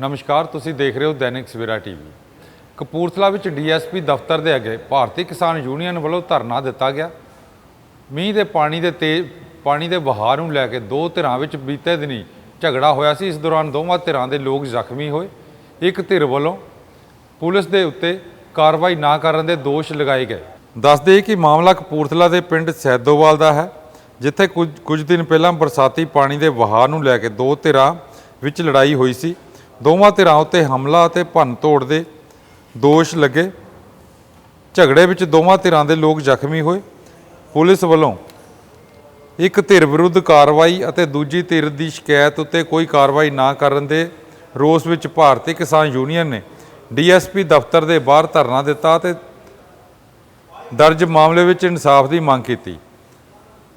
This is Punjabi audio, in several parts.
ਨਮਸਕਾਰ, ਤੁਸੀਂ ਦੇਖ ਰਹੇ ਹੋ ਦੈਨਿਕ ਸਵੇਰਾ ਟੀਵੀ। ਕਪੂਰਥਲਾ ਵਿੱਚ ਡੀਐਸਪੀ ਦਫ਼ਤਰ ਦੇ ਅੱਗੇ ਭਾਰਤੀ ਕਿਸਾਨ ਯੂਨੀਅਨ ਵੱਲੋਂ ਧਰਨਾ ਦਿੱਤਾ ਗਿਆ। ਮੀਂਹ ਦੇ ਪਾਣੀ ਦੇ ਤੇ, ਪਾਣੀ ਦੇ ਵਹਾਅ ਨੂੰ ਲੈ ਕੇ ਦੋ ਧਿਰਾਂ ਵਿੱਚ ਬੀਤੇ ਦਿਨੀ ਝਗੜਾ ਹੋਇਆ ਸੀ। ਇਸ ਦੌਰਾਨ ਦੋਵਾਂ ਧਿਰਾਂ ਦੇ ਲੋਕ ਜ਼ਖਮੀ ਹੋਏ। ਇੱਕ ਧਿਰ ਵੱਲੋਂ ਪੁਲਿਸ ਦੇ ਉੱਤੇ ਕਾਰਵਾਈ ਨਾ ਕਰਨ ਦੇ ਦੋਸ਼ ਲਗਾਏ ਗਏ। ਦੱਸਦੇ ਕਿ ਮਾਮਲਾ ਕਪੂਰਥਲਾ ਦੇ ਪਿੰਡ ਸੈਦੋਵਾਲ ਦਾ ਹੈ, ਜਿੱਥੇ ਕੁਝ ਕੁਝ ਦਿਨ ਪਹਿਲਾਂ ਬਰਸਾਤੀ ਪਾਣੀ ਦੇ ਵਹਾਅ ਨੂੰ ਲੈ ਕੇ ਦੋ ਧਿਰਾਂ ਵਿੱਚ ਲੜਾਈ ਹੋਈ ਸੀ। ਦੋਵਾਂ ਧਿਰਾਂ ਉੱਤੇ ਹਮਲਾ ਅਤੇ ਭੰਨਤੋੜ ਦੇ ਦੋਸ਼ ਲੱਗੇ। ਝਗੜੇ ਵਿੱਚ ਦੋਵਾਂ ਧਿਰਾਂ ਦੇ ਲੋਕ ਜ਼ਖਮੀ ਹੋਏ। ਪੁਲਿਸ ਵੱਲੋਂ ਇੱਕ ਧਿਰ ਵਿਰੁੱਧ ਕਾਰਵਾਈ ਅਤੇ ਦੂਜੀ ਧਿਰ ਦੀ ਸ਼ਿਕਾਇਤ ਉੱਤੇ ਕੋਈ ਕਾਰਵਾਈ ਨਾ ਕਰਨ ਦੇ ਰੋਸ ਵਿੱਚ ਭਾਰਤੀ ਕਿਸਾਨ ਯੂਨੀਅਨ ਨੇ ਡੀਐਸਪੀ ਦਫ਼ਤਰ ਦੇ ਬਾਹਰ ਧਰਨਾ ਦਿੱਤਾ ਤੇ ਦਰਜ ਮਾਮਲੇ ਵਿੱਚ ਇਨਸਾਫ ਦੀ ਮੰਗ ਕੀਤੀ।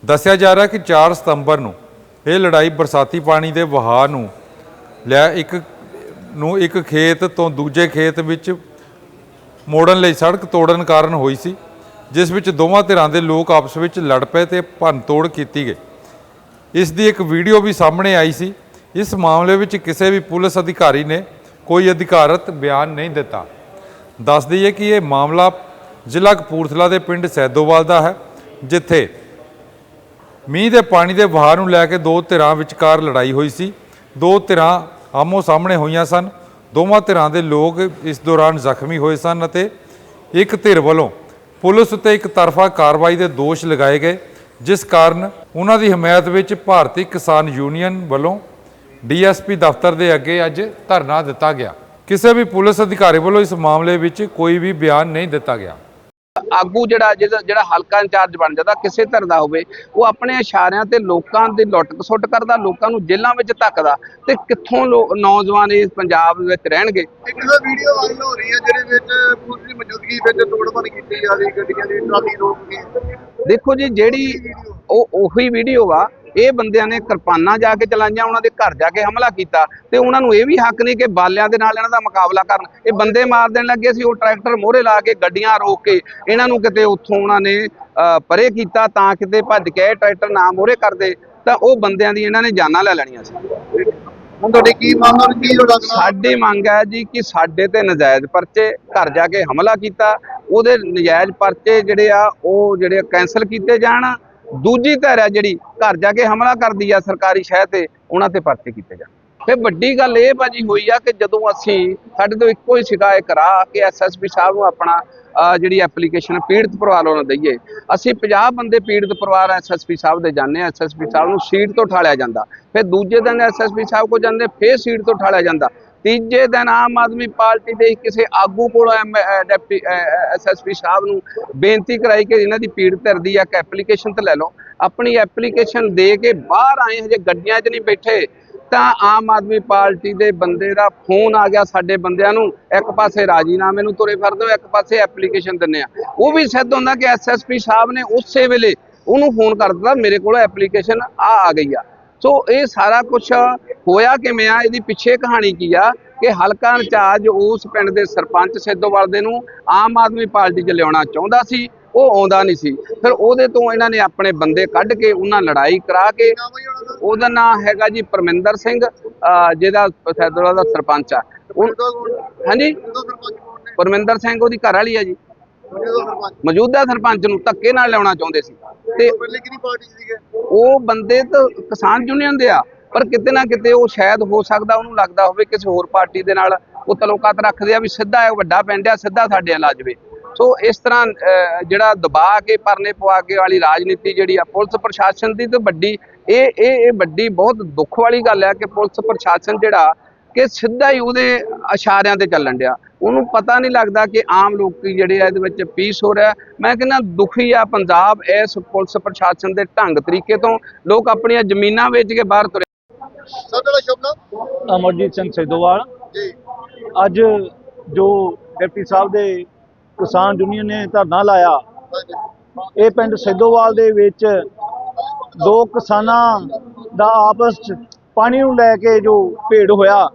ਦੱਸਿਆ ਜਾ ਰਿਹਾ ਕਿ 4 ਸਤੰਬਰ ਨੂੰ ਇਹ ਲੜਾਈ ਬਰਸਾਤੀ ਪਾਣੀ ਦੇ ਵਹਾਅ ਨੂੰ ਲਿਆ ਇੱਕ ਨੂੰ ਇੱਕ ਖੇਤ ਤੋਂ ਦੂਜੇ ਖੇਤ ਵਿੱਚ ਮੋੜਨ ਲਈ ਸੜਕ ਤੋੜਨ ਕਾਰਨ ਹੋਈ ਸੀ, ਜਿਸ ਵਿੱਚ ਦੋਵਾਂ ਧਿਰਾਂ ਦੇ ਲੋਕ ਆਪਸ ਵਿੱਚ ਲੜ ਪਏ ਤੇ ਭੰਨਤੋੜ ਕੀਤੀ ਗਈ। ਇਸ ਦੀ ਇੱਕ ਵੀਡੀਓ ਵੀ ਸਾਹਮਣੇ ਆਈ ਸੀ। ਇਸ ਮਾਮਲੇ ਵਿੱਚ ਕਿਸੇ ਵੀ ਪੁਲਿਸ ਅਧਿਕਾਰੀ ਨੇ ਕੋਈ ਅਧਿਕਾਰਤ ਬਿਆਨ ਨਹੀਂ ਦਿੱਤਾ। ਦੱਸ ਦਈਏ ਕਿ ਇਹ ਮਾਮਲਾ ਜ਼ਿਲ੍ਹਾ ਕਪੂਰਥਲਾ ਦੇ ਪਿੰਡ ਸੈਦੋਵਾਲ ਦਾ ਹੈ, ਜਿੱਥੇ ਮੀਂਹ ਦੇ ਪਾਣੀ ਦੇ ਵਹਾਅ ਨੂੰ ਲੈ ਕੇ ਦੋ ਧਿਰਾਂ ਵਿਚਕਾਰ ਲੜਾਈ ਹੋਈ ਸੀ। ਦੋ ਧਿਰਾਂ ਆਮੋ ਸਾਹਮਣੇ ਹੋਈਆਂ ਸਨ। ਦੋਵਾਂ ਧਿਰਾਂ ਦੇ ਲੋਕ ਇਸ ਦੌਰਾਨ ਜ਼ਖਮੀ ਹੋਏ ਸਨ ਅਤੇ ਇੱਕ ਧਿਰ ਵੱਲੋਂ ਪੁਲਿਸ ਉੱਤੇ ਇੱਕ ਤਰਫਾ ਕਾਰਵਾਈ ਦੇ ਦੋਸ਼ ਲਗਾਏ ਗਏ, ਜਿਸ ਕਾਰਨ ਉਹਨਾਂ ਦੀ ਹਮਾਇਤ ਵਿੱਚ ਭਾਰਤੀ ਕਿਸਾਨ ਯੂਨੀਅਨ ਵੱਲੋਂ ਡੀਐਸਪੀ ਦਫ਼ਤਰ ਦੇ ਅੱਗੇ ਅੱਜ ਧਰਨਾ ਦਿੱਤਾ ਗਿਆ। ਕਿਸੇ ਵੀ ਪੁਲਿਸ ਅਧਿਕਾਰੀ ਵੱਲੋਂ ਇਸ ਮਾਮਲੇ ਵਿੱਚ ਕੋਈ ਵੀ ਬਿਆਨ ਨਹੀਂ ਦਿੱਤਾ ਗਿਆ। ਆਗੂ ਜਿਹੜਾ ਜਿਹੜਾ ਹਲਕਾ ਇੰਚਾਰਜ ਬਣ ਜਾਂਦਾ ਕਿਸੇ ਧਿਰ ਦਾ ਹੋਵੇ ਉਹ ਆਪਣੇ ਇਸ਼ਾਰਿਆਂ ਤੇ ਲੋਕਾਂ ਦੀ ਲੁੱਟ ਖਸੁੱਟ ਕਰਦਾ ਲੋਕਾਂ ਨੂੰ ਜੇਲ੍ਹਾਂ ਵਿੱਚ ਧੱਕਦਾ ਤੇ ਕਿੱਥੋਂ ਲੋ- ਨੌਜਵਾਨ ਇਸ ਪੰਜਾਬ ਵਿੱਚ ਰਹਿਣਗੇ? ਇੱਕ ਵੀਡੀਓ ਵਾਇਰਲ ਹੋ ਰਹੀ ਹੈ ਜਿਹਦੇ ਵਿੱਚ ਪੁਲਿਸ ਦੀ ਮੌਜੂਦਗੀ ਵਿੱਚ ਤੋੜਪਣ ਕੀਤੀ ਜਾ ਰਹੀ ਗੱਡੀਆਂ ਦੀ ਟਰਾਲੀ ਰੋਕ ਕੇ। ਦੇਖੋ ਜੀ ਜਿਹੜੀ ਉਹ ਉਹੀ ਵੀਡੀਓ ਆ ਇਹ ਬੰਦਿਆਂ ਨੇ ਕਿਰਪਾਨਾਂ ਜਾ ਕੇ ਚਲਾਈਆਂ ਉਹਨਾਂ ਦੇ ਘਰ ਜਾ ਕੇ ਹਮਲਾ ਕੀਤਾ ਤੇ ਉਹਨਾਂ ਨੂੰ ਇਹ ਵੀ ਹੱਕ ਨਹੀਂ ਕਿ ਬਾਲਿਆਂ ਦੇ ਨਾਲ ਇਹਨਾਂ ਦਾ ਮੁਕਾਬਲਾ ਕਰਨ। ਇਹ ਬੰਦੇ ਮਾਰ ਦੇਣ ਲੱਗੇ ਸੀ ਉਹ ਟਰੈਕਟਰ ਮੋਹਰੇ ਲਾ ਕੇ ਗੱਡੀਆਂ ਰੋਕ ਕੇ ਇਹਨਾਂ ਨੂੰ ਕਿਤੇ ਉੱਥੋਂ ਉਹਨਾਂ ਨੇ ਪਰੇ ਕੀਤਾ ਤਾਂ ਕਿਤੇ ਭੱਜ ਕੇ ਟਰੈਕਟਰ ਨਾ ਮੋਹਰੇ ਕਰਦੇ ਤਾਂ ਉਹ ਬੰਦਿਆਂ ਦੀ ਇਹਨਾਂ ਨੇ ਜਾਨਾਂ ਲੈ ਲੈਣੀਆਂ ਸੀ। ਹੁਣ ਤੁਹਾਡੀ ਕੀ ਮੰਗ ਔਰ ਕੀ ਤੁਹਾਡਾ ਸਾਡੀ ਮੰਗ ਹੈ ਜੀ ਕਿ ਸਾਡੇ ਤੇ ਨਜਾਇਜ਼ ਪਰਚੇ ਘਰ ਜਾ ਕੇ ਹਮਲਾ ਕੀਤਾ ਉਹਦੇ ਨਜਾਇਜ਼ ਪਰਚੇ ਜਿਹੜੇ ਆ ਉਹ ਜਿਹੜੇ ਕੈਨਸਲ ਕੀਤੇ ਜਾਣ। ਦੂਜੀ ਧਿਰ ਹੈ ਜਿਹੜੀ ਘਰ ਜਾ ਕੇ ਹਮਲਾ ਕਰਦੀ ਆ ਸਰਕਾਰੀ ਸ਼ਹਿ ਤੇ ਉਹਨਾਂ ਤੇ ਪਰਚੇ ਕੀਤੇ ਜਾਣ। ਫਿਰ ਵੱਡੀ ਗੱਲ ਇਹ ਭਾਜੀ ਹੋਈ ਆ ਕਿ ਜਦੋਂ ਅਸੀਂ ਸਾਡੇ ਤੋਂ ਇੱਕੋ ਹੀ ਸ਼ਿਕਾਇਤ ਕਰਾ ਕਿ ਐਸਐਸਪੀ ਸਾਹਿਬ ਨੂੰ ਆਪਣਾ ਅਹ, ਜਿਹੜੀ ਐਪਲੀਕੇਸ਼ਨ ਪੀੜਤ ਪਰਿਵਾਰ ਨੂੰ ਦਈਏ। ਅਸੀਂ 50 ਬੰਦੇ ਪੀੜਤ ਪਰਿਵਾਰ ਐਸਐਸਪੀ ਸਾਹਿਬ ਦੇ ਜਾਂਦੇ ਆ ਐਸਐਸਪੀ ਸਾਹਿਬ ਨੂੰ ਸੀਟ ਤੋਂ ਠਾਲਿਆ ਜਾਂਦਾ। ਫਿਰ ਦੂਜੇ ਦਿਨ ਐਸਐਸਪੀ ਸਾਹਿਬ ਕੋ ਜਾਂਦੇ ਫਿਰ ਸੀਟ ਤੋਂ ਠਾਲਿਆ ਜਾਂਦਾ। ਤੀਜੇ ਦਿਨ ਆਮ ਆਦਮੀ ਪਾਰਟੀ ਦੇ ਕਿਸੇ ਆਗੂ ਕੋਲ ਡਿਪਟੀ ਐਸਐਸਪੀ ਸਾਹਿਬ ਨੂੰ ਬੇਨਤੀ ਕਰਾਈ ਕਿ ਇਹਨਾਂ ਦੀ ਪੀੜ ਧਰਦੀ ਆ ਐਪਲੀਕੇਸ਼ਨ ਤੇ ਲੈ ਲਓ। ਆਪਣੀ ਐਪਲੀਕੇਸ਼ਨ ਦੇ ਕੇ ਬਾਹਰ ਆਏ, ਹਜੇ ਗੱਡੀਆਂ 'ਚ ਨਹੀਂ ਬੈਠੇ, ਤਾਂ ਆਮ ਆਦਮੀ ਪਾਰਟੀ ਦੇ ਬੰਦੇ ਦਾ ਫੋਨ ਆ ਗਿਆ ਸਾਡੇ ਬੰਦਿਆਂ ਨੂੰ। ਇੱਕ ਪਾਸੇ ਰਾਜੀਨਾਮੇ ਨੂੰ ਤੁਰੇ ਫਿਰਦੇ ਹੋ, ਇੱਕ ਪਾਸੇ ਐਪਲੀਕੇਸ਼ਨ ਦਿੰਨੇ ਆ। ਉਹ ਵੀ ਸਿੱਧ ਹੁੰਦਾ ਕਿ ਐਸਐਸਪੀ ਸਾਹਿਬ ਨੇ ਉਸੇ ਵੇਲੇ ਉਹਨੂੰ ਫੋਨ ਕਰ ਦਿੱਤਾ, ਮੇਰੇ ਕੋਲ ਐਪਲੀਕੇਸ਼ਨ ਆ ਆ ਗਈ ਆ। ਸੋ ਇਹ ਸਾਰਾ ਕੁਝ ਹੋਇਆ ਕਿਵੇਂ ਆ? ਇਹਦੀ ਪਿੱਛੇ ਕਹਾਣੀ ਕੀ ਆ? ਕਿ ਹਲਕਾ ਇੰਚਾਰਜ ਉਸ ਪਿੰਡ ਦੇ ਸਰਪੰਚ ਸਿੱਧੋਵਾਲ ਦੇ ਨੂੰ ਆਮ ਆਦਮੀ ਪਾਰਟੀ 'ਚ ਲਿਆਉਣਾ ਚਾਹੁੰਦਾ ਸੀ, ਉਹ ਆਉਂਦਾ ਨਹੀਂ ਸੀ। ਫਿਰ ਉਹਦੇ ਤੋਂ ਇਹਨਾਂ ਨੇ ਆਪਣੇ ਬੰਦੇ ਕੱਢ ਕੇ ਉਹਨਾਂ ਲੜਾਈ ਕਰਾ ਕੇ ਉਹਦਾ ਨਾਮ ਹੈਗਾ ਜੀ ਪਰਮਿੰਦਰ ਸਿੰਘ ਜਿਹਦਾ ਸੈਦੋਵਾਲ ਦਾ ਸਰਪੰਚ ਆ। ਉਹ- ਉਹਦਾ ਕੌਣ ਹਾਂਜੀ? ਪਰਮਿੰਦਰ ਸਿੰਘ ਉਹਦੀ ਘਰ ਵਾਲੀ ਆ ਜੀ। ਮੌਜੂਦਾ ਸਰਪੰਚ ਨੂੰ ਧੱਕੇ ਨਾਲ ਲਿਆਉਣਾ ਚਾਹੁੰਦੇ ਸੀ। ਤੇ ਉਹ ਪਹਿਲੇ ਕਿਹਦੀ ਪਾਰਟੀ 'ਚ ਸੀਗੇ? ਉਹ ਬੰਦੇ ਤਾਂ ਕਿਸਾਨ ਯੂਨੀਅਨ ਦੇ ਆ ਪਰ ਕਿਤੇ ਨਾ ਕਿਤੇ ਉਹ ਸ਼ਾਇਦ ਹੋ ਸਕਦਾ ਉਹਨੂੰ ਲੱਗਦਾ ਹੋਵੇ ਕਿਸੇ ਹੋਰ ਪਾਰਟੀ ਦੇ ਨਾਲ ਉਹ ਤਲੋਕਾਤ ਰੱਖਦੇ ਆ ਵੀ ਸਿੱਧਾ ਇਹ ਵੱਡਾ ਪਿੰਡ ਆ ਸਿੱਧਾ ਸਾਡੇ ਨਾਲ ਜਾਵੇ। ਸੋ ਇਸ ਤਰ੍ਹਾਂ ਜਿਹੜਾ ਦਬਾ ਕੇ ਪਰਨੇ ਪਵਾ ਕੇ ਵਾਲੀ ਰਾਜਨੀਤੀ ਜਿਹੜੀ ਆ ਪੁਲਿਸ ਪ੍ਰਸ਼ਾਸਨ ਦੀ ਤਾਂ ਵੱਡੀ ਇਹ ਇਹ ਇਹ ਵੱਡੀ ਬਹੁਤ ਦੁੱਖ ਵਾਲੀ ਗੱਲ ਆ ਕਿ ਪੁਲਿਸ ਪ੍ਰਸ਼ਾਸਨ ਜਿਹੜਾ ਕਿ ਸਿੱਧਾ ਹੀ ਉਹਦੇ ਇਸ਼ਾਰਿਆਂ ਤੇ ਚੱਲਣ ਡਿਆ। ਉਹਨੂੰ ਪਤਾ ਨਹੀਂ ਲੱਗਦਾ ਕਿ ਆਮ ਲੋਕੀ ਜਿਹੜੇ ਆ ਇਹਦੇ ਵਿੱਚ ਪੀਸ ਹੋ ਰਿਹਾ ਮੈਂ ਕਹਿੰਦਾ ਦੁਖੀ ਆ ਪੰਜਾਬ ਇਸ ਪੁਲਿਸ ਪ੍ਰਸ਼ਾਸਨ ਦੇ ਢੰਗ ਤਰੀਕੇ ਤੋਂ। ਲੋਕ ਆਪਣੀਆਂ ਜ਼ਮੀਨਾਂ ਵੇਚ ਕੇ ਬਾਹਰ ਤੁਰੇ। ਅਮਰਜੀਤ ਸਿੰਘ ਸਿੱਧੋਵਾਲ ਜੀ। ਅੱਜ ਜੋ ਡਿਪਟੀ ਸਾਹਿਬ ਦੇ ਕਿਸਾਨ ਯੂਨੀਅਨ ਨੇ ਧਰਨਾ ਲਾਇਆ ਇਹ ਪਿੰਡ ਸਿੱਧੋਵਾਲ ਦੇ ਵਿੱਚ ਦੋ ਕਿਸਾਨਾਂ ਦਾ ਆਪਸ 'ਚ ਪਾਣੀ ਨੂੰ ਲੈ ਕੇ ਜੋ ਭੇੜ ਹੋਇਆ।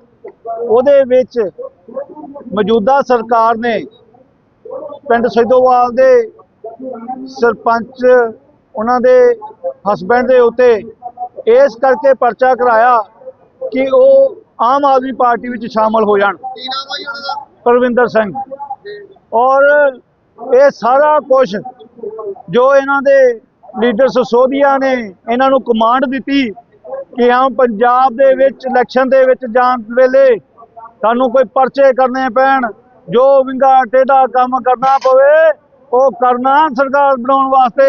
ਉਹਦੇ ਵਿੱਚ ਮੌਜੂਦਾ ਸਰਕਾਰ ਨੇ ਪਿੰਡ ਸਿੱਧੋਵਾਲ ਦੇ ਸਰਪੰਚ ਉਹਨਾਂ ਦੇ ਹਸਬੰਡ ਦੇ ਉੱਤੇ ਇਸ ਕਰਕੇ ਪਰਚਾ ਕਰਾਇਆ ਕਿ ਉਹ ਆਮ ਆਦਮੀ ਪਾਰਟੀ ਵਿੱਚ ਸ਼ਾਮਲ ਹੋ ਜਾਣ। ਪਰਵਿੰਦਰ ਸਿੰਘ। ਔਰ ਇਹ ਸਾਰਾ ਕੁਝ ਜੋ ਇਹਨਾਂ ਦੇ ਲੀਡਰ ਸਸੋਦੀਆ ਨੇ ਇਹਨਾਂ ਨੂੰ ਕਮਾਂਡ ਦਿੱਤੀ ਕਿ ਹਾਂ ਪੰਜਾਬ ਦੇ ਵਿੱਚ ਇਲੈਕਸ਼ਨ ਦੇ ਵਿੱਚ ਜਾਣ ਵੇਲੇ ਸਾਨੂੰ ਕੋਈ ਪਰਚੇ ਕਰਨੇ ਪੈਣ ਜੋ ਵਿੰਗਾ ਟੇਢਾ ਕੰਮ ਕਰਨਾ ਪਵੇ ਉਹ ਕਰਨਾ ਸਰਕਾਰ ਬਣਾਉਣ ਵਾਸਤੇ।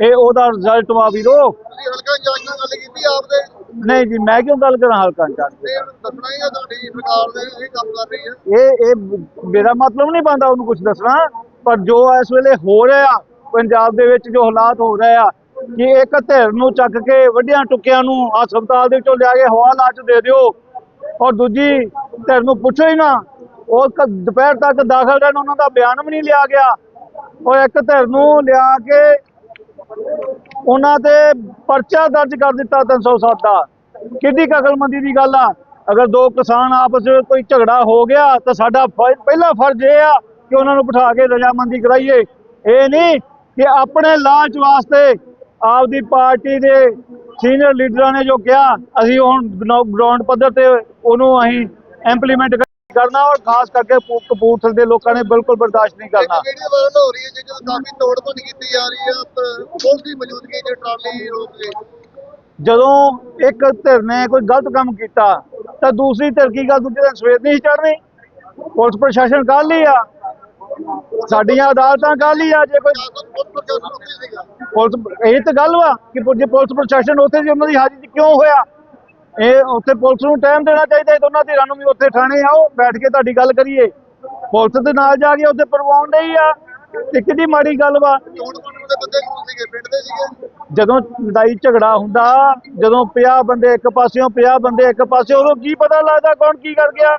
ਇਹ ਉਹਦਾ ਰਿਜ਼ਲਟ ਵਾ ਵੀਰੋ। ਤੁਸੀਂ ਹਲਕਾ ਇੰਚਾਰਜ ਨਾਲ ਗੱਲ ਕੀਤੀ ਆਪਦੇ? ਨਹੀਂ ਜੀ ਮੈਂ ਕਿਉਂ ਗੱਲ ਕਰਾਂ ਹਲਕਾ ਇੰਚਾਰਜ ਦੀ? ਤੇ ਦੱਸਣਾ ਹੀ ਆ ਤੁਹਾਡੀ ਸਰਕਾਰ ਨੇ ਇਹ ਕੰਮ ਕਰ ਰਹੀ ਹੈ ਇਹ ਇਹ ਮੇਰਾ ਮਤਲਬ ਨਹੀਂ ਬੰਦਾ ਉਹਨੂੰ ਕੁਝ ਦੱਸਣਾ ਪਰ ਜੋ ਇਸ ਵੇਲੇ ਹੋ ਰਿਹਾ ਪੰਜਾਬ ਦੇ ਵਿੱਚ ਜੋ ਹਾਲਾਤ ਹੋ ਰਹੇ ਆ ਕਿ ਇੱਕ ਧਿਰ ਨੂੰ ਚੱਕ ਕੇ ਵੱਡਿਆਂ ਟੁੱਕਿਆਂ ਨੂੰ ਹਸਪਤਾਲ ਦੇ ਵਿੱਚੋਂ ਲਿਆ ਕੇ ਹਵਾਲਾ ਚ ਦੇ ਦਿਓ ਔਰ ਦੂਜੀ ਧਿਰ ਨੂੰ ਪੁੱਛੋ ਹੀ ਨਾ, ਉਹ ਦੁਪਹਿਰ ਤੱਕ ਦਾਖਲ ਰਹਿਣ ਉਹਨਾਂ ਦਾ ਬਿਆਨ ਵੀ ਨਹੀਂ ਲਿਆ ਗਿਆ। ਔਰ ਇੱਕ ਧਿਰ ਨੂੰ ਲਿਆ ਕੇ ਉਹਨਾਂ ਤੇ ਪਰਚਾ ਦਰਜ ਕਰ ਦਿੱਤਾ 307 ਦਾ। ਕਿੱਡੀ ਕੁ ਦੀ ਗੱਲ ਆ। ਅਗਰ ਦੋ ਕਿਸਾਨ ਆਪਸ ਵਿੱਚ ਕੋਈ ਝਗੜਾ ਹੋ ਗਿਆ, ਤਾਂ ਸਾਡਾ ਫ- ਪਹਿਲਾ ਫਰਜ਼ ਇਹ ਆ ਕਿ ਉਹਨਾਂ ਨੂੰ ਬਿਠਾ ਕੇ ਰਜਾਮੰਦੀ ਕਰਾਈਏ। ਇਹ ਨਹੀਂ ਕਿ ਆਪਣੇ ਲਾਲਚ ਵਾਸਤੇ ਆਪਦੀ ਪਾਰਟੀ ਦੇ ਸੀਨੀਅਰ ਲੀਡਰਾਂ ਨੇ ਜੋ ਕਿਹਾ ਅਸੀਂ ਹੁਣ ਗਰਾਊਂਡ ਪੱਧਰ ਤੇ ਉਹਨੂੰ ਅਸੀਂ ਇੰਪਲੀਮੈਂਟ ਕਰਨਾ ਔਰ ਖਾਸ ਕਰਕੇ ਕਪੂ- ਕਪੂਰਥਲੇ ਦੇ ਲੋਕਾਂ ਨੇ ਬਿਲਕੁਲ ਬਰਦਾਸ਼ਤ ਨਹੀਂ ਕਰਨਾ। ਵੀਡੀਓ ਵਾਇਰਲ ਹੋ ਰਹੀ ਹੈ ਜਿਹਦੇ ਵਿੱਚ ਕਾਫੀ ਤੋੜ ਭੰਨ ਕੀਤੀ ਜਾ ਰਹੀ ਹੈ ਪ- ਪੁਲਿਸ ਦੀ ਮੌਜੂਦਗੀ 'ਚ ਟਰਾਲੀ ਰੋਕ ਕੇ ਜਦੋਂ ਇੱਕ ਧਿਰ ਨੇ ਕੋਈ ਗਲਤ ਕੰਮ ਕੀਤਾ ਤਾਂ ਦੂਸਰੀ ਧਿਰ ਕੀ ਗੱਲ ਦੂਜੇ ਦਿਨ ਸਵੇਰ ਨਹੀਂ ਚੜਨੀ ਪੁਲਿਸ ਪ੍ਰਸ਼ਾਸਨ ਕੱਲ੍ਹ ਹੀ ਆ? ਸਾਡੀਆਂ ਅਦਾਲਤਾਂ ਕੱਲ ਹੀ ਆ, ਜੇ ਕੋਈ ਪੁਲਿਸ ਪ੍ਰਸ਼ਾਸਨ ਪੁਲਿਸ ਇਹ ਤਾਂ ਗੱਲ ਵਾ ਕਿ ਜੇ ਪੁਲਿਸ ਪ੍ਰਸ਼ਾਸਨ ਉੱਥੇ ਸੀ ਉਹਨਾਂ ਦੀ ਹਾਜ਼ਰੀ 'ਚ ਕਿਉਂ ਹੋਇਆ? ਇਹ ਉੱਥੇ ਪੁਲਿਸ ਨੂੰ ਟਾਈਮ ਦੇਣਾ ਚਾਹੀਦਾ ਹੈ, ਦੋਨਾਂ ਧਿਰਾਂ ਨੂੰ ਵੀ ਉੱਥੇ ਥਾਣੇ ਆਓ, ਬੈਠ ਕੇ ਤੁਹਾਡੀ ਗੱਲ ਕਰੀਏ। ਪੁਲਿਸ ਦੇ ਨਾਲ ਜਾ ਕੇ ਉੱਥੇ ਪਰਵਾਉਣ ਡਈ ਆ। ਤੇ ਕਿੰਨੀ ਮਾੜੀ ਗੱਲ ਵਾ। ਜਦੋਂ ਲੜਾਈ ਝਗੜਾ ਹੁੰਦਾ, ਜਦੋਂ 50 ਬੰਦੇ ਇੱਕ ਪਾਸਿਓਂ 50 ਬੰਦੇ ਇੱਕ ਪਾਸੇ ਉਦੋਂ ਕੀ ਪਤਾ ਲੱਗਦਾ ਕੌਣ ਕੀ ਕਰ ਗਿਆ?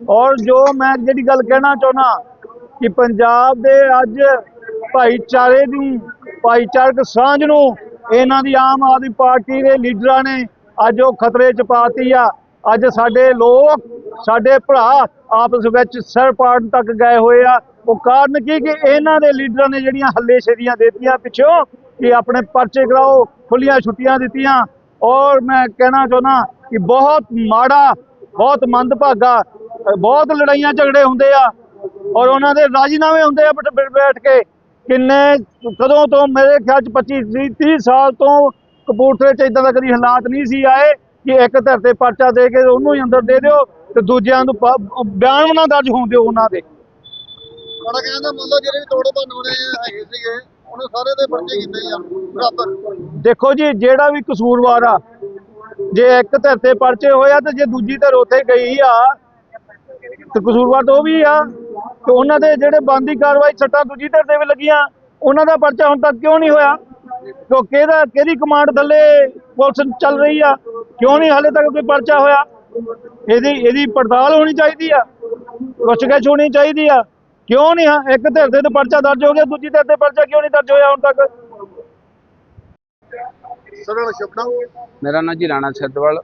ਔਰ ਜੋ ਮੈਂ ਜਿਹੜੀ ਗੱਲ ਕਹਿਣਾ ਚਾਹੁੰਦਾ ਕਿ ਪੰਜਾਬ ਦੇ ਅੱਜ ਭਾਈਚਾਰੇ ਨੂੰ ਭਾਈਚਾਰਕ ਸਾਂਝ ਨੂੰ ਇਹਨਾਂ ਦੀ ਆਮ ਆਦਮੀ ਪਾਰਟੀ ਦੇ ਲੀਡਰਾਂ ਨੇ ਅੱਜ ਉਹ ਖਤਰੇ 'ਚ ਪਾਤੀ ਆ। ਅੱਜ ਸਾਡੇ ਲੋਕ, ਸਾਡੇ ਭਰਾ ਆਪਸ ਵਿੱਚ ਸਿਰ ਪਾੜਨ ਤੱਕ ਗਏ ਹੋਏ ਆ। ਉਹ ਕਾਰਨ ਕੀ? ਕਿ ਇਹਨਾਂ ਦੇ ਲੀਡਰਾਂ ਨੇ ਜਿਹੜੀਆਂ ਹੱਲੇ ਸ਼ੇਰੀਆਂ ਦਿੱਤੀਆਂ ਪਿੱਛੋਂ ਕਿ ਆਪਣੇ ਪਰਚੇ ਕਰਾਓ ਖੁੱਲੀਆਂ ਛੁੱਟੀਆਂ ਦਿੱਤੀਆਂ। ਔਰ ਮੈਂ ਕਹਿਣਾ ਚਾਹੁੰਦਾ ਕਿ ਬਹੁਤ ਮਾੜਾ, ਬਹੁਤ ਮੰਦਭਾਗਾ ਬਹੁਤ ਲੜਾਈਆਂ ਝਗੜੇ ਹੁੰਦੇ ਆ ਔਰ ਉਹਨਾਂ ਦੇ ਰਾਜੀਨਾਮੇ ਹੁੰਦੇ ਆ ਬੈਠ- ਕੇ ਕਿੰਨੇ ਕਦੋਂ ਤੋਂ ਮੇਰੇ ਖਿਆਲ ਚ 25 30 30 ਸਾਲ ਤੋਂ ਕਪੂਰਥਲੇ ਚ ਇਦਾਂ ਦਾ ਕਦੀ ਹਾਲਾਤ ਨਹੀਂ ਸੀ ਆਏ ਕਿ ਇੱਕ ਧਰ ਤੇ ਪਰਚਾ ਦੇ ਕੇ ਉਹਨੂੰ ਹੀ ਅੰਦਰ ਦੇ ਦਿਓ ਤੇ ਦੂਜਿਆਂ ਨੂੰ ਬਿਆਨ ਨਾ ਦਰਜ ਹੋਣ ਦਿਓ ਉਹਨਾਂ ਦੇ। ਤੁਹਾਡਾ ਕਹਿਣ ਦਾ ਮਤਲਬ ਜਿਹੜੇ ਵੀ ਤੋੜ ਭੰਨ ਹੋਣੇ ਹੈਗੇ ਸੀਗੇ ਉਹਨਾਂ ਸਾਰੇ ਦੇ ਪਰਚੇ ਕੀਤੇ ਜਾਣ ਬਰਾਬਰ। ਦੇਖੋ ਜੀ ਜਿਹੜਾ ਵੀ ਕਸੂਰਵਾਰ ਆ ਜੇ ਇੱਕ ਧਿਰ ਤੇ ਪਰਚੇ ਹੋਇਆ ਤੇ ਜੇ ਦੂਜੀ ਧਿਰ ਉੱਥੇ ਗਈ ਆ ਤੇ ਕਸੂਰਵਾਰ ਤਾਂ ਉਹ ਵੀ ਆ ਤੇ ਉਹਨਾਂ ਦੇ ਜਿਹੜੇ ਬੰਦੀ ਕਾਰਵਾਈ ਸੱਟਾਂ ਦੂਜੀ ਧਿਰ ਤੇ ਵੀ ਲੱਗੀਆਂ ਉਹਨਾਂ ਦਾ ਪਰਚਾ ਹੁਣ ਤੱਕ ਕਿਉਂ ਨਹੀਂ ਹੋਇਆ? ਕਿਉਂ ਕਿਹਦਾ ਕਿਹਦੀ ਕਮਾਂਡ ਥੱਲੇ ਪੁਲਿਸ ਚੱਲ ਰਹੀ ਆ? ਕਿਉਂ ਨਹੀਂ ਹਾਲੇ ਤੱਕ ਕੋਈ ਪਰਚਾ ਹੋਇਆ? ਇਹਦੀ ਇਹਦੀ ਪੜਤਾਲ ਹੋਣੀ ਚਾਹੀਦੀ ਆ ਪੁੱਛਗਿੱਛ ਹੋਣੀ ਚਾਹੀਦੀ ਆ। ਕਿਉਂ ਨਹੀਂ ਹਾਂ ਇੱਕ ਧਿਰ ਤੇ ਤਾਂ ਪਰਚਾ ਦਰਜ ਹੋ ਗਿਆ ਦੂਜੀ ਧਿਰ ਤੇ ਪਰਚਾ ਕਿਉਂ ਨਹੀਂ ਦਰਜ ਹੋਇਆ ਹੁਣ ਤੱਕ? ਸਰਲ ਸ਼ਬਦਾਂ ਮੇਰਾ ਨਾਂ ਜੀ ਰਾਣਾ ਸਿੱਧਵਾਲ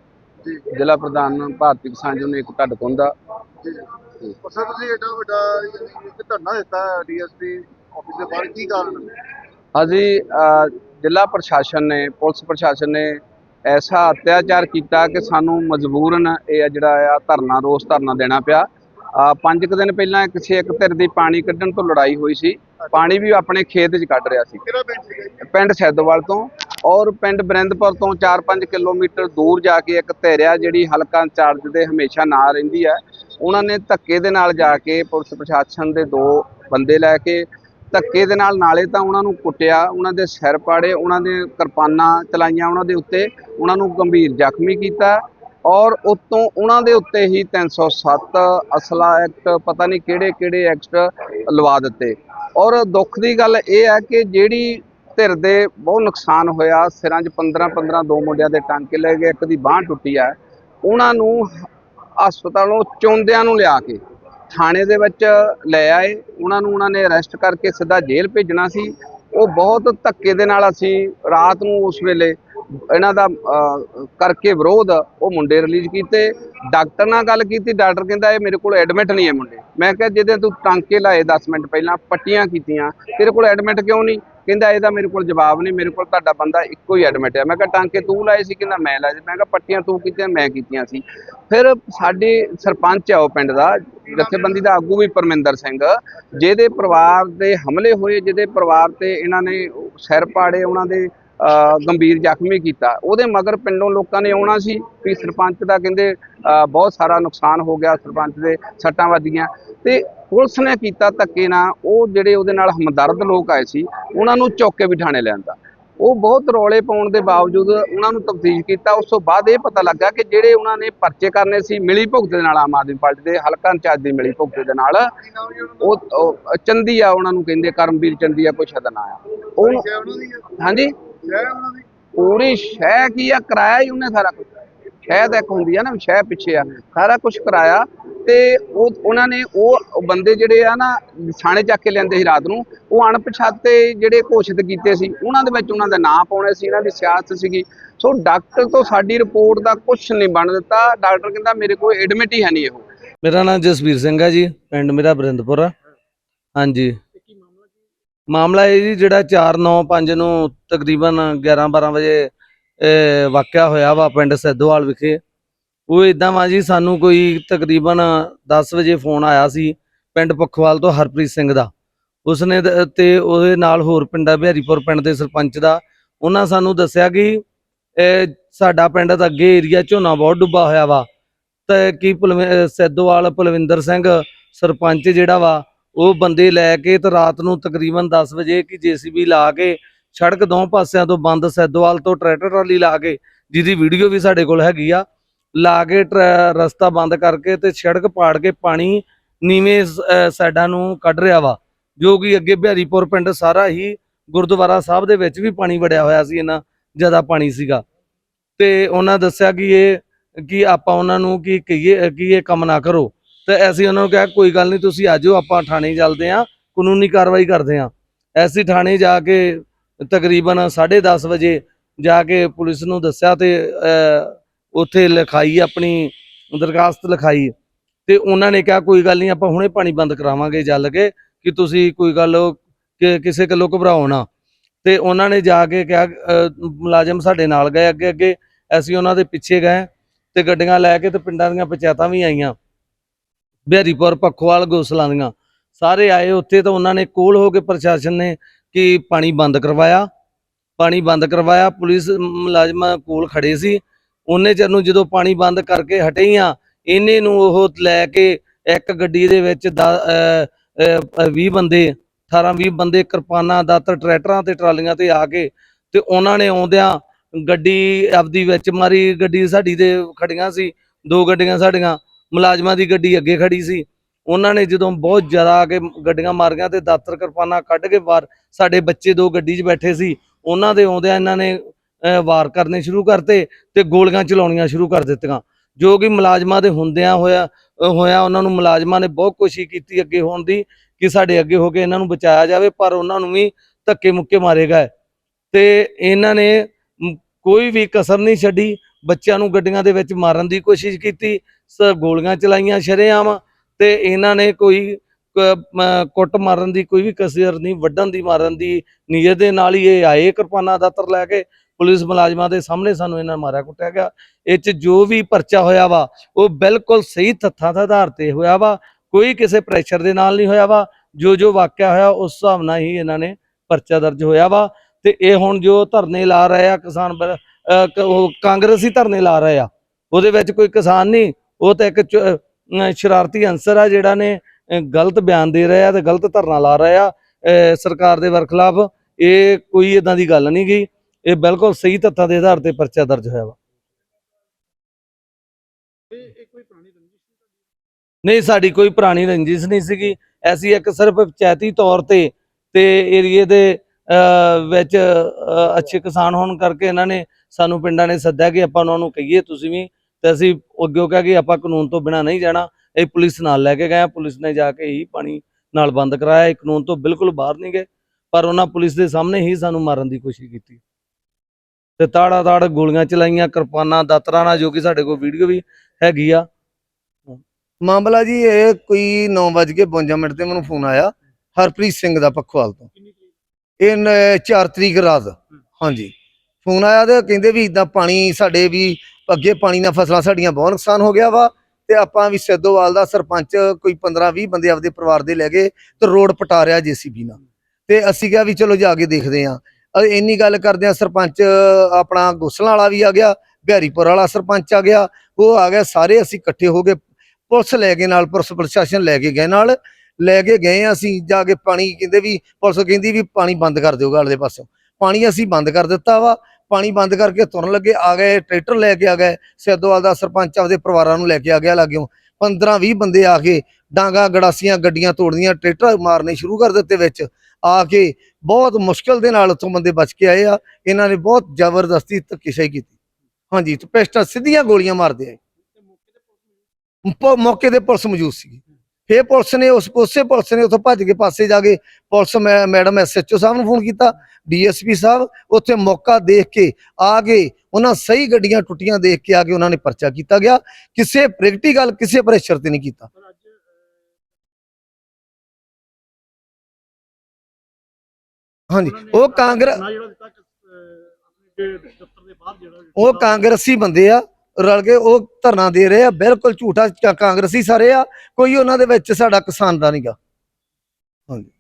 ਜ਼ਿਲ੍ਹਾ ਪ੍ਰਧਾਨ ਭਾਰਤੀ ਕਿਸਾਨ ਯੂਨੀਅਨ ਇੱਕ ਢੱਡਕੁੰਨ ਦਾ ਸਰ ਤੁਸੀਂ ਏਡਾ ਵੱਡਾ ਇੱਕ ਧਰਨਾ ਦਿੱਤਾ ਡੀਐਸਪੀ ਆਫਿਸ ਦੇ ਬਾਹਰ ਕੀ ਕਾਰਨ ਅਸੀਂ ਅ, ਜ਼ਿਲ੍ਹਾ ਪ੍ਰਸ਼ਾਸਨ ਨੇ ਪੁਲਿਸ ਪ੍ਰਸ਼ਾਸਨ ਨੇ ਐਸਾ ਅਤਿਆਚਾਰ ਕੀਤਾ ਕਿ ਸਾਨੂੰ ਮਜਬੂਰਨ ਇਹ ਜਿਹੜਾ ਆ ਧਰਨਾ ਰੋਸ ਧਰਨਾ ਦੇਣਾ ਪਿਆ। ਪੰਜ ਕੁ ਦਿਨ ਪਹਿਲਾਂ ਕਿਸੇ ਇੱਕ ਧਿਰ ਦੀ ਪਾਣੀ ਕੱਢਣ ਤੋਂ ਲੜਾਈ ਹੋਈ ਸੀ। ਪਾਣੀ ਵੀ ਆਪਣੇ ਖੇਤ 'ਚ ਕੱਢ ਰਿਹਾ ਸੀ? ਪਿੰਡ ਸੈਦੋਵਾਲ ਤੋਂ। ਔਰ ਪਿੰਡ ਬਰਿੰਦਪੁਰ ਤੋਂ 4-5 ਕਿਲੋਮੀਟਰ ਦੂਰ ਜਾ ਕੇ ਇੱਕ ਧਿਰਿਆ ਜਿਹੜੀ ਹਲਕਾ ਇੰਚਾਰਜ ਦੇ ਹਮੇਸ਼ਾ ਨਾਲ ਰਹਿੰਦੀ ਹੈ, ਉਹਨਾਂ ਨੇ ਧੱਕੇ ਦੇ ਨਾਲ ਜਾ ਕੇ ਪੁਲਿਸ ਪ੍ਰਸ਼ਾਸਨ ਦੇ ਦੋ ਬੰਦੇ ਲੈ ਕੇ ਧੱਕੇ ਦੇ ਨਾਲ ਨਾਲੇ ਤਾਂ ਉਹਨਾਂ ਨੂੰ ਕੁੱਟਿਆ, ਉਹਨਾਂ ਦੇ ਸਿਰ ਪਾੜੇ, ਉਹਨਾਂ ਦੇ ਕਿਰਪਾਨਾਂ ਚਲਾਈਆਂ ਉਹਨਾਂ ਦੇ ਉੱਤੇ, ਉਹਨਾਂ ਨੂੰ ਗੰਭੀਰ ਜ਼ਖਮੀ ਕੀਤਾ ਔਰ ਉਤੋਂ ਉਹਨਾਂ ਦੇ ਉੱਤੇ ਹੀ 307 ਅਸਲਾ ਐਕਟ ਪਤਾ ਨਹੀਂ ਕਿਹੜੇ ਕਿਹੜੇ ਐਕਟ ਲਵਾ ਦਿੱਤੇ। ਔਰ ਦੁੱਖ ਦੀ ਗੱਲ ਇਹ ਹੈ ਕਿ ਜਿਹੜੀ ਧਿਰ ਦੇ ਬਹੁਤ ਨੁਕਸਾਨ ਹੋਇਆ, ਸਿਰਾਂ 'ਚ 15 15 ਦੋ ਮੁੰਡਿਆਂ ਦੇ ਟਾਂਕੇ ਲੈ ਗਏ, ਇੱਕ ਦੀ ਬਾਹ ਟੁੱਟੀ ਆ। ਉਹਨਾਂ ਨੂੰ ਹਸਪਤਾਲੋਂ ਚੌਂਦਿਆਂ ਨੂੰ ਲਿਆ ਕੇ ਥਾਣੇ ਦੇ ਵਿੱਚ ਲੈ ਆਏ। ਉਹਨਾਂ ਨੂੰ ਉਹਨਾਂ ਨੇ ਅਰੈਸਟ ਕਰਕੇ ਸਿੱਧਾ ਜੇਲ੍ਹ ਭੇਜਣਾ ਸੀ। ਉਹ ਬਹੁਤ ਧੱਕੇ ਦੇ ਨਾਲ ਅਸੀਂ ਰਾਤ ਨੂੰ ਉਸ ਵੇਲੇ ਇਹਨਾਂ ਦਾ ਕਰਕੇ ਵਿਰੋਧ ਉਹ ਮੁੰਡੇ ਰਿਲੀਜ਼ ਕੀਤੇ। ਡਾਕਟਰ ਨਾਲ ਗੱਲ ਕੀਤੀ, ਡਾਕਟਰ ਕਹਿੰਦਾ ਇਹ ਮੇਰੇ ਕੋਲ ਐਡਮਿਟ ਨਹੀਂ ਹੈ ਮੁੰਡੇ। ਮੈਂ ਕਿਹਾ ਜਿਹਦੇ ਤੂੰ ਟਾਂਕੇ ਲਾਏ 10 ਮਿੰਟ ਪਹਿਲਾਂ, ਪੱਟੀਆਂ ਕੀਤੀਆਂ, ਤੇਰੇ ਕੋਲ ਐਡਮਿਟ ਕਿਉਂ ਨਹੀਂ? ਕਹਿੰਦਾ ਇਹਦਾ ਮੇਰੇ ਕੋਲ ਜਵਾਬ ਨਹੀਂ, ਮੇਰੇ ਕੋਲ ਤੁਹਾਡਾ ਬੰਦਾ ਇੱਕੋ ਹੀ ਐਡਮਿਟ ਹੈ। ਮੈਂ ਕਿਹਾ ਟਾਂਕੇ ਤੂੰ ਲਾਏ ਸੀ, ਕਹਿੰਦਾ ਮੈਂ ਲਾਏ ਸੀ। ਮੈਂ ਕਿਹਾ ਪੱਟੀਆਂ ਤੂੰ ਕੀਤੀਆਂ, ਮੈਂ ਕੀਤੀਆਂ ਸੀ। ਫਿਰ ਸਾਡੇ ਸਰਪੰਚ ਆ ਉਹ ਪਿੰਡ ਦਾ, ਜਥੇਬੰਦੀ ਦਾ ਆਗੂ ਵੀ ਪਰਮਿੰਦਰ ਸਿੰਘ। ਜਿਹਦੇ ਪਰਿਵਾਰ ਦੇ ਹਮਲੇ ਹੋਏ, ਜਿਹਦੇ ਪਰਿਵਾਰ ਤੇ ਇਹਨਾਂ ਨੇ ਸਿਰ ਪਾੜੇ, ਉਹਨਾਂ ਦੇ ਗੰਭੀਰ ਜ਼ਖਮੀ ਕੀਤਾ। ਉਹਦੇ ਮਗਰ ਪਿੰਡੋਂ ਲੋਕਾਂ ਨੇ ਆਉਣਾ ਸੀ ਵੀ ਸਰਪੰਚ ਦਾ ਕਹਿੰਦੇ ਬਹੁਤ ਸਾਰਾ ਨੁਕਸਾਨ ਹੋ ਗਿਆ ਸਰਪੰਚ ਦੇ ਸੱਟਾਂ ਵੱਜੀਆਂ। ਤੇ ਪੁਲਿਸ ਨੇ ਕੀਤਾ ਧੱਕੇ ਨਾਲ ਉਹ ਜਿਹੜੇ ਉਹਦੇ ਨਾਲ ਹਮਦਰਦ ਲੋਕ ਆਏ ਸੀ ਉਹਨਾਂ ਨੂੰ ਚੁੱਕ ਕੇ ਬਿਠਾਣੇ ਲਿਆਂਦਾ ਉਹ ਬਹੁਤ ਰੌਲੇ ਪਾਉਣ ਦੇ ਬਾਵਜੂਦ ਉਹਨਾਂ ਨੂੰ ਤਫਤੀਸ਼ ਕੀਤਾ। ਉਸ ਤੋਂ ਬਾਅਦ ਇਹ ਪਤਾ ਲੱਗਾ ਕਿ ਜਿਹੜੇ ਉਹਨਾਂ ਨੇ ਪਰਚੇ ਕਰਨੇ ਸੀ ਮਿਲੀ ਭੁਗਤ ਦੇ ਨਾਲ ਆਮ ਆਦਮੀ ਪਾਰਟੀ ਦੇ ਹਲਕਾ ਇੰਚਾਰਜ ਦੀ ਮਿਲੀ ਭੁਗਤ ਦੇ ਨਾਲ ਉਹ ਉਹ ਚੰਦੀ ਆ ਉਹਨਾਂ ਨੂੰ ਕਹਿੰਦੇ ਕਰਮਵੀਰ ਚੰਦੀ ਆ ਕੁਛ ਦਾ ਨਾਂ ਆ ਉਹਨੂੰ ਸ਼ਹਿ ਉਹਨਾਂ ਦੀ ਹੈ ਹਾਂਜੀ? ਸ਼ਹਿ ਉਹਨਾਂ ਦੀ। ਪੂਰੀ ਸ਼ਹਿ ਕੀ ਆ? ਕਰਾਇਆ ਹੀ ਉਹਨੇ ਸਾਰਾ ਕੁਝ ਸ਼ਹਿ ਤਾਂ ਇੱਕ ਹੁੰਦੀ ਆ ਨਾ ਸ਼ਹਿ ਪਿੱਛੇ ਆ। ਸਾਰਾ ਕੁਝ ਕਰਾਇਆ। ਤੇ ਉਹ, ਉਹਨਾਂ ਨੇ ਉਹ ਬੰਦੇ ਜਿਹੜੇ ਆ ਨਾ ਥਾਣੇ ਚੱਕ ਕੇ ਲੈਂਦੇ ਸੀ ਰਾਤ ਨੂੰ। ਉਹ ਅਣਪਛਾਤੇ ਜਿਹੜੇ ਘੋਸ਼ਿਤ ਕੀਤੇ ਸੀ, ਉਹਨਾਂ ਦੇ ਵਿੱਚ ਉਹਨਾਂ ਦਾ ਨਾਂ ਪਾਉਣੇ ਸੀ, ਇਹਨਾਂ ਦੀ ਸਿਆਸਤ ਸੀਗੀ। ਸੋ ਡਾਕਟਰ ਤੋਂ ਸਾਡੀ ਰਿਪੋਰਟ ਦਾ ਕੁਝ ਨਹੀਂ ਬਣ ਦਿੱਤਾ। ਡਾਕਟਰ ਕਹਿੰਦਾ, ਮੇਰੇ ਕੋਲ ਐਡਮਿਟ ਹੀ ਹੈ ਨਹੀਂ ਇਹੋ। ਮੇਰਾ ਨਾਮ ਜਸਵੀਰ ਸਿੰਘ ਆ ਜੀ, ਪਿੰਡ ਮੇਰਾ ਬਰਿੰਦਪੁਰ ਆ। ਹਾਂਜੀ। ਮਾਮਲਾ ਇਹ ਜੀ ਜਿਹੜਾ 495 ਨੂੰ ਤਕਰੀਬਨ 11 12 ਵਜੇ ਇਹ ਵਾਕਿਆ ਹੋਇਆ ਵਾ ਪਿੰਡ ਸੈਦੋਵਾਲ ਵਿਖੇ। ਉਹ ਇਦਾਂ ਵਾ ਜੀ, ਸਾਨੂੰ ਕੋਈ ਤਕਰੀਬਨ 10 ਵਜੇ ਫੋਨ ਆਇਆ ਸੀ ਪਿੰਡ ਪਖਵਾਲ ਤੋਂ ਹਰਪ੍ਰੀਤ ਸਿੰਘ ਦਾ। ਉਸਨੇ ਤੇ ਉਹਦੇ ਨਾਲ ਹੋਰ ਪਿੰਡਾ ਬਿਹਾਰੀਪੁਰ ਪਿੰਡ ਦੇ ਸਰਪੰਚ ਦਾ। ਉਹਨਾਂ ਸਾਨੂੰ ਦੱਸਿਆ ਕਿ ਸਾਡਾ ਪਿੰਡ ਦਾ ਅੱਗੇ ਏਰੀਆ ਝੋਨਾ ਬਹੁਤ ਡੁੱਬਾ ਹੋਇਆ ਵਾ। ਤੇ ਕੀ ਭੁਲਵਿ- ਸੈਦੋਵਾਲ ਪਲਵਿੰਦਰ ਸਿੰਘ ਸਰਪੰਚ ਜਿਹੜਾ ਵਾ ਉਹ ਬੰਦੇ ਲੈ ਕੇ ਤੇ ਰਾਤ ਨੂੰ ਤਕਰੀਬਨ 10 ਵਜੇ ਕਿ ਜੀਸੀਬੀ ਲਾ ਕੇ ਸੜਕ ਦੋ ਪਾਸਿਆਂ ਤੋਂ ਬੰਦ ਸੈਦੋਵਾਲ ਤੋਂ ਟਰੈਕਟਰ ਟਰਾਲੀ ਲਾ ਕੇ, ਜਿਹਦੀ ਵੀਡੀਓ ਵੀ ਸਾਡੇ ਕੋਲ ਹੈਗੀ ਆ, ਲਾ ਕੇ ਰਸਤਾ ਬੰਦ ਕਰਕੇ ਤੇ ਸੜਕ ਪਾੜ ਕੇ ਪਾਣੀ ਨੀਵੇਂ ਸਾਈਡਾਂ ਨੂੰ ਕੱਢ ਰਿਹਾ ਵਾ, ਜੋ ਕਿ ਅੱਗੇ ਬਿਹਾਰੀਪੁਰ ਪਿੰਡ ਸਾਰਾ ਹੀ ਗੁਰਦੁਆਰਾ ਸਾਹਿਬ ਦੇ ਵਿੱਚ ਵੀ ਪਾਣੀ ਵੜਿਆ ਹੋਇਆ ਸੀ ਇਹਨਾਂ ਜ਼ਿਆਦਾ ਪਾਣੀ ਸੀਗਾ। ਤੇ ਉਹਨਾਂ ਦੱਸਿਆ ਕਿ ਇਹ, ਕਿ ਆਪਾਂ ਉਹਨਾਂ ਨੂੰ ਕੀ ਕਹੀਏ ਕਿ ਇਹ ਕੰਮ ਨਾ ਕਰੋ। ਤੇ ਅਸੀਂ ਉਹਨਾਂ ਨੂੰ ਕਿਹਾ, ਕੋਈ ਗੱਲ ਨਹੀਂ, ਤੁਸੀਂ ਆ ਜਾਓ ਆਪਾਂ ਥਾਣੇ ਚੱਲਦੇ ਆਂ, ਕਾਨੂੰਨੀ ਕਾਰਵਾਈ ਕਰਦੇ ਆਂ। ਐਸੀ ਥਾਣੇ ਜਾ ਕੇ ਤਕਰੀਬਨ 10:30 ਵਜੇ ਜਾ ਕੇ ਪੁਲਿਸ ਨੂੰ ਦੱਸਿਆ ਤੇ ਉੱਥੇ ਲਿਖਾਈ, ਆਪਣੀ ਦਰਖਾਸਤ ਲਿਖਾਈ। ਤੇ ਉਹਨਾਂ ਨੇ ਕਿਹਾ, ਕੋਈ ਗੱਲ ਨਹੀਂ, ਆਪਾਂ ਹੁਣੇ ਪਾਣੀ ਬੰਦ ਕਰਾਵਾਂਗੇ ਜਲ ਕੇ, ਕਿ ਤੁਸੀਂ ਕੋਈ ਗੱਲ ਕਿ, ਕਿਸੇ ਗੱਲੋਂ ਘਬਰਾਓ ਨਾ। ਤੇ ਉਹਨਾਂ ਨੇ ਜਾ ਕੇ ਕਿਹਾ ਮੁਲਾਜ਼ਮ ਸਾਡੇ ਨਾਲ ਗਏ ਅੱਗੇ ਅੱਗੇ ਅਸੀਂ ਉਹਨਾਂ ਦੇ ਪਿੱਛੇ ਗਏ ਤੇ ਗੱਡੀਆਂ ਲੈ ਕੇ ਤੇ ਪਿੰਡਾਂ ਦੀਆਂ ਪੰਚਾਇਤਾਂ ਵੀ ਆਈਆਂ। ਬਿਹਾਰੀਪੁਰ ਪੱਖੋਵਾਲ ਗੋਸਲਾਂ ਦੀਆਂ। ਸਾਰੇ ਆਏ ਉੱਥੇ ਤਾਂ ਉਹਨਾਂ ਨੇ ਕੋਲ ਹੋ ਕੇ ਪ੍ਰਸ਼ਾਸਨ ਨੇ ਕਿ ਪਾਣੀ ਬੰਦ ਕਰਵਾਇਆ। ਪਾਣੀ ਬੰਦ ਕਰਵਾਇਆ, ਪੁਲਿਸ ਮੁਲਾਜ਼ਮ ਕੋਲ ਖੜੇ ਸੀ। ਉਹਨੇ ਚਿਰ ਨੂੰ ਜਦੋਂ ਪਾਣੀ ਬੰਦ ਕਰਕੇ ਹਟੇ ਹੀ ਆ, ਇਹਨੇ ਨੂੰ ਉਹ ਲੈ ਕੇ ਇੱਕ ਗੱਡੀ ਦੇ ਵਿੱਚ 20 ਬੰਦੇ 18 20 ਬੰਦੇ ਕਿਰਪਾਨਾਂ, ਦਾਤਰ, ਟਰੈਕਟਰਾਂ ਤੇ ਟਰਾਲੀਆਂ ਤੇ ਆ ਕੇ ਤੇ ਉਹਨਾਂ ਨੇ ਆਉਂਦਿਆਂ ਗੱਡੀ ਆਪਦੀ ਵਿੱਚ ਮਾਰੀ, ਗੱਡੀ ਸਾਡੀ ਦੇ ਖੜੀਆਂ ਸੀ, ਦੋ ਗੱਡੀਆਂ ਸਾਡੀਆਂ। ਮੁਲਾਜ਼ਮਾਂ ਦੀ ਗੱਡੀ ਅੱਗੇ ਖੜੀ ਸੀ। ਉਹਨਾਂ ਨੇ ਜਦੋਂ ਬਹੁਤ ਜ਼ਿਆਦਾ ਆ ਕੇ ਗੱਡੀਆਂ ਮਾਰੀਆਂ ਤੇ ਦਾਤਰ ਕਿਰਪਾਨਾਂ ਕੱਢ ਕੇ ਵਾਰ ਸਾਡੇ ਬੱਚੇ ਦੋ ਗੱਡੀ 'ਚ ਬੈਠੇ ਸੀ। ਉਹਨਾਂ ਦੇ ਆਉਂਦਿਆਂ ਇਹਨਾਂ ਨੇ ਵਾਰ ਕਰਨੇ ਸ਼ੁਰੂ ਕਰਤੇ ਤੇ ਗੋਲੀਆਂ ਚਲਾਉਣੀਆਂ ਸ਼ੁਰੂ ਕਰ ਦਿੱਤੀਆਂ। ਜੋ ਕਿ ਮੁਲਾਜ਼ਮਾਂ ਦੇ ਹੁੰਦਿਆਂ ਹੋਇਆ ਹੋਇਆ ਉਹਨਾਂ ਨੂੰ ਮੁਲਾਜ਼ਮਾਂ ਨੇ ਬਹੁਤ ਕੋਸ਼ਿਸ਼ ਕੀਤੀ ਅੱਗੇ ਹੋਣ ਦੀ ਕਿ ਸਾਡੇ ਅੱਗੇ ਹੋ ਕੇ ਇਹਨਾਂ ਨੂੰ ਬਚਾਇਆ ਜਾਵੇ, ਪਰ ਉਹਨਾਂ ਨੂੰ ਵੀ ਧੱਕੇ ਮੁੱਕੇ ਮਾਰੇ ਗਏ। ਤੇ ਇਹਨਾਂ ਨੇ ਕੋਈ ਵੀ ਕਸਰ ਨਹੀਂ ਛੱਡੀ। ਬੱਚਿਆਂ ਨੂੰ ਗੱਡੀਆਂ ਦੇ ਵਿੱਚ ਮਾਰਨ ਦੀ ਕੋਸ਼ਿਸ਼ ਕੀਤੀ। ਗੋਲੀਆਂ ਚਲਾਈਆਂ, ਸ਼ਰੇਆਮ ਤੇ ਇਹਨਾਂ ਨੇ ਕੋਈ ਕੁੱਟ ਮਾਰਨ ਦੀ, ਕੋਈ ਵੀ ਕਸਰ ਨਹੀਂ, ਵੱਢਣ ਦੀ, ਮਾਰਨ ਦੀ ਨੀਅਤ ਦੇ ਨਾਲ ਹੀ ਇਹ ਆਏ ਕਿਰਪਾਨਾਂ ਦਾਤਰ ਲੈ ਕੇ, ਪੁਲਿਸ ਮੁਲਾਜ਼ਮਾਂ ਦੇ ਸਾਹਮਣੇ ਸਾਨੂੰ ਇਹਨਾਂ ਮਾਰਿਆ ਕੁੱਟਿਆ ਗਿਆ। ਇਹ ਚ ਜੋ ਵੀ ਪਰਚਾ ਹੋਇਆ ਵਾ, ਉਹ ਬਿਲਕੁਲ ਸਹੀ ਤੱਥਾਂ ਦੇ ਆਧਾਰ ਤੇ ਹੋਇਆ ਵਾ, ਕੋਈ ਕਿਸੇ ਪ੍ਰੈਸ਼ਰ ਦੇ ਨਾਲ ਨਹੀਂ ਹੋਇਆ ਵਾ, ਜੋ ਜੋ ਵਾਕਿਆ ਹੋਇਆ ਉਸ ਹਿਸਾਬ ਨਾਲ ਹੀ ਇਹਨਾਂ ਨੇ ਪਰਚਾ ਦਰਜ ਹੋਇਆ ਵਾ। ਤੇ ਇਹ ਹੁਣ ਜੋ ਧਰਨੇ ਲਾ ਰਹੇ ਆ ਕਿਸਾਨ ਉਹ ਕਾਂਗਰਸੀ ਧਰਨੇ ਲਾ ਰਹੇ ਆ, ਉਹਦੇ ਵਿੱਚ ਕੋਈ ਕਿਸਾਨ ਨਹੀਂ ਉਹ ਤਾਂ ਇੱਕ ਸ਼ਰਾਰਤੀ ਅੰਸਰ ਆ ਜਿਹੜਾ ਨੇ ਗਲਤ ਬਿਆਨ ਦੇ ਰਿਹਾ ਤੇ ਗਲਤ ਧਰਨਾ ਲਾ ਰਿਹਾ ਸਰਕਾਰ ਦੇ ਵਰਖਲਾਫ ਇਹ ਕੋਈ ਇਦਾਂ ਦੀ ਗੱਲ ਨਹੀਂ ਗਈ। ਇਹ ਬਿਲਕੁਲ ਸਹੀ ਤੱਥਾਂ ਦੇ ਆਧਾਰ ਤੇ ਪਰਚਾ ਦਰਜ ਹੋਇਆ ਵਾ। ਨਹੀਂ ਸਾਡੀ ਕੋਈ ਪੁਰਾਣੀ ਰੰਜਿਸ਼ ਨਹੀਂ ਸੀਗੀ। ਐਸੀ ਇੱਕ ਸਿਰਫ ਪੰਚਾਇਤੀ ਤੌਰ ਤੇ ਤੇ ਏਰੀਏ ਦੇ ਵਿੱਚ ਅੱਛੇ ਕਿਸਾਨ ਹੋਣ ਕਰਕੇ ਇਹਨਾਂ ਨੇ ਸਾਨੂੰ ਪਿੰਡਾਂ ਨੇ ਸੱਦਿਆ ਕਿ ਆਪਾਂ ਉਹਨਾਂ ਨੂੰ ਕਹੀਏ ਤੁਸੀਂ ਵੀ ਤੇ ਅਸੀਂ ਅੱਗੇ ਕਿਹਾ ਕਿ ਆਪਾਂ ਕਾਨੂੰਨ ਤੋਂ ਬਿਨਾ ਨਹੀਂ ਜਾਣਾ ਇਹ ਪੁਲਿਸ ਨਾਲ ਲੈ ਕੇ ਗਏ ਪੁਲਿਸ ਨੇ ਜਾ ਕੇ ਹੀ ਪਾਣੀ ਨਾਲ ਬੰਦ ਕਰਾਇਆ। ਇਹ ਕਾਨੂੰਨ ਤੋਂ ਬਿਲਕੁਲ ਬਾਹਰ ਨਹੀਂ ਗਏ ਪਰ ਉਹਨਾਂ ਪੁਲਿਸ ਦੇ ਸਾਹਮਣੇ ਹੀ ਸਾਨੂੰ ਮਾਰਨ ਦੀ ਕੋਸ਼ਿਸ਼ ਕੀਤੀ। ਤੇ ਤਾੜਾ ਤਾੜ ਗੋਲੀਆਂ ਚਲਾਈਆਂ ਕਿਰਪਾਨਾਂ ਦਾਤਰਾਂ ਨਾਲ ਜੋ ਕਿ ਸਾਡੇ ਕੋਲ ਵੀਡੀਓ ਵੀ ਹੈਗੀ ਆ। ਮਾਮਲਾ ਜੀ ਇਹ ਕੋਈ 9:52 ਮਿੰਟ ਤੇ ਮੈਨੂੰ ਫੋਨ ਆਇਆ। ਹਰਪ੍ਰੀਤ ਸਿੰਘ ਦਾ ਪੱਖਵਾਲ ਤੋਂ। ਇਹ 4 ਤਰੀਕ ਰਾਤ। ਹਾਂਜੀ। ਫੋਨ ਆਇਆ ਤੇ ਕਹਿੰਦੇ ਵੀ ਇਦਾਂ ਪਾਣੀ ਸਾਡੇ ਵੀ ਅੱਗੇ ਪਾਣੀ ਨਾਲ ਫਸਲਾਂ ਸਾਡੀਆਂ ਬਹੁਤ ਨੁਕਸਾਨ ਹੋ ਗਿਆ ਵਾ, ਤੇ ਆਪਾਂ ਵੀ ਸਿੱਧੋਵਾਲ ਦਾ ਸਰਪੰਚ ਕੋਈ 15 20 ਬੰਦੇ ਆਪਦੇ ਪਰਿਵਾਰ ਦੇ ਲੈ ਗਏ ਤੇ ਰੋਡ ਪਟਾ ਰਿਹਾ ਜੀਸੀਬੀ ਨਾਲ। ਤੇ ਅਸੀਂ ਕਿਹਾ ਵੀ ਚਲੋ ਜਾ ਕੇ ਦੇਖਦੇ ਆਂ ਇੰਨੀ ਗੱਲ ਕਰਦੇ ਆ ਸਰਪੰਚ ਆਪਣਾ ਗੁਸਲਾਂ ਵਾਲਾ ਵੀ ਆ ਗਿਆ, ਬਿਹਾਰੀਪੁਰ ਵਾਲਾ ਸਰਪੰਚ ਆ ਗਿਆ, ਉਹ ਆ ਗਿਆ, ਸਾਰੇ ਅਸੀਂ ਇਕੱਠੇ ਹੋ ਗਏ ਪੁਲਿਸ ਲੈ ਕੇ ਨਾਲ, ਪੁਲਿਸ ਪ੍ਰਸ਼ਾਸਨ ਲੈ ਕੇ ਗਏ ਨਾਲ, ਲੈ ਕੇ ਗਏ ਆ ਅਸੀਂ, ਜਾ ਕੇ ਪਾਣੀ ਕਹਿੰਦੇ ਵੀ, ਪੁਲਿਸ ਕਹਿੰਦੀ ਵੀ ਪਾਣੀ ਬੰਦ ਕਰ ਦਿਓ ਗਾਲ ਦੇ ਪਾਸੋਂ। ਪਾਣੀ ਅਸੀਂ ਬੰਦ ਕਰ ਦਿੱਤਾ ਵਾ ਪਾਣੀ ਬੰਦ ਕਰਕੇ ਤੁਰਨ ਲੱਗੇ, ਆ ਗਏ, ਟਰੈਕਟਰ ਲੈ ਕੇ ਆ ਗਏ ਸਿੱਧੋਵਾਲ ਦਾ ਸਰਪੰਚ ਆਪਦੇ ਪਰਿਵਾਰਾਂ ਨੂੰ ਲੈ ਕੇ ਆ ਗਿਆ ਲਾਗਿਓ। 15 20 ਬੰਦੇ ਆ ਕੇ ਡਾਂਗਾ, ਗੜਾਸੀਆਂ, ਗੱਡੀਆਂ ਤੋੜਦੀਆਂ ਟਰੈਕਟਰ ਮਾਰਨੇ ਸ਼ੁਰੂ ਕਰ ਦਿੱਤੇ ਵਿੱਚ। ਆ ਕੇ ਬਹੁਤ ਮੁਸ਼ਕਲ ਦੇ ਨਾਲ ਉੱਥੋਂ ਬੰਦੇ ਬਚ ਕੇ ਆਏ ਆ। ਇਹਨਾਂ ਨੇ ਬਹੁਤ ਜ਼ਬਰਦਸਤੀ ਧੱਕੇਸ਼ਾਹੀ ਕੀਤੀ। ਹਾਂਜੀ, ਤੇ ਪਿਸਟਲ ਸਿੱਧੀਆਂ ਗੋਲੀਆਂ ਮਾਰਦੇ ਆਏ। ਮੌਕੇ ਤੇ ਪੁਲਿਸ ਮੌਜੂਦ ਸੀ ਫੇਰ ਪੁਲਿਸ ਨੇ ਉਸ ਉਸੇ ਪੁਲਿਸ ਨੇ ਉੱਥੋਂ ਭੱਜ ਕੇ ਪਾਸੇ ਜਾ ਕੇ ਪੁਲਿਸ ਮੈਡਮ ਐਸਐਚਓ ਸਾਹਿਬ ਨੂੰ ਫੋਨ ਕੀਤਾ ਡੀਐਸਪੀ ਸਾਹਿਬ ਉੱਥੇ ਮੌਕਾ ਦੇਖ ਕੇ ਆ ਗਏ ਉਹਨਾਂ ਸਹੀ ਗੱਡੀਆਂ ਟੁੱਟੀਆਂ ਦੇਖ ਕੇ ਆ ਕੇ ਉਹਨਾਂ ਨੇ ਪਰਚਾ ਕੀਤਾ ਗਿਆ ਕਿਸੇ ਪ੍ਰੈਕਟੀਕਲ ਕਿਸੇ ਪ੍ਰੈਸ਼ਰ ਤੇ ਨਹੀਂ ਕੀਤਾ। ਹਾਂਜੀ ਉਹ ਕਾਂਗਰਸ ਉਹ ਕਾਂਗਰਸੀ ਬੰਦੇ ਆ ਰਲ ਕੇ ਉਹ ਧਰਨਾ ਦੇ ਰਹੇ ਆ, ਬਿਲਕੁਲ ਝੂਠਾ ਕਾਂਗਰਸੀ ਸਾਰੇ ਆ, ਕੋਈ ਉਹਨਾਂ ਦੇ ਵਿੱਚ ਸਾਡਾ ਕਿਸਾਨ ਦਾ ਨਹੀਂਗਾ ਹਾਂਜੀ।